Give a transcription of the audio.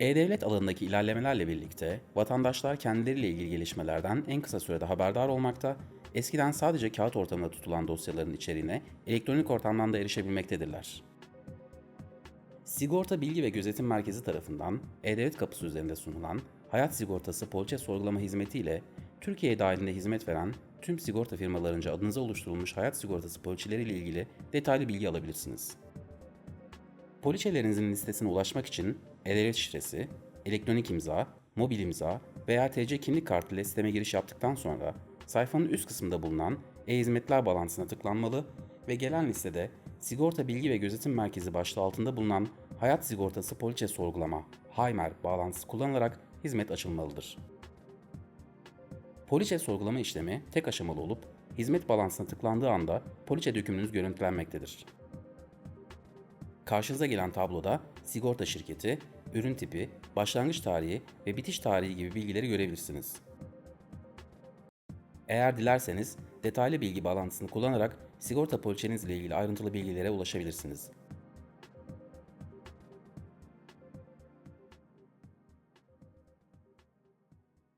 E-Devlet alanındaki ilerlemelerle birlikte vatandaşlar kendileriyle ilgili gelişmelerden en kısa sürede haberdar olmakta, eskiden sadece kağıt ortamında tutulan dosyaların içeriğine elektronik ortamdan da erişebilmektedirler. Sigorta Bilgi ve Gözetim Merkezi tarafından E-Devlet kapısı üzerinde sunulan Hayat Sigortası Poliçe Sorgulama Hizmeti ile Türkiye dahilinde hizmet veren tüm sigorta firmalarınca adınıza oluşturulmuş hayat sigortası poliçeleriyle ilgili detaylı bilgi alabilirsiniz. Poliçelerinizin listesine ulaşmak için e-devlet şifresi, elektronik imza, mobil imza veya TC kimlik kartı ile sisteme giriş yaptıktan sonra sayfanın üst kısmında bulunan e-hizmetler bağlantısına tıklanmalı ve gelen listede Sigorta Bilgi ve Gözetim Merkezi başlığı altında bulunan Hayat Sigortası Poliçe Sorgulama HIMER bağlantısı kullanılarak hizmet açılmalıdır. Poliçe sorgulama işlemi tek aşamalı olup hizmet balansına tıklandığı anda poliçe dökümünüz görüntülenmektedir. Karşınıza gelen tabloda sigorta şirketi, ürün tipi, başlangıç tarihi ve bitiş tarihi gibi bilgileri görebilirsiniz. Eğer dilerseniz detaylı bilgi bağlantısını kullanarak sigorta poliçeniz ile ilgili ayrıntılı bilgilere ulaşabilirsiniz.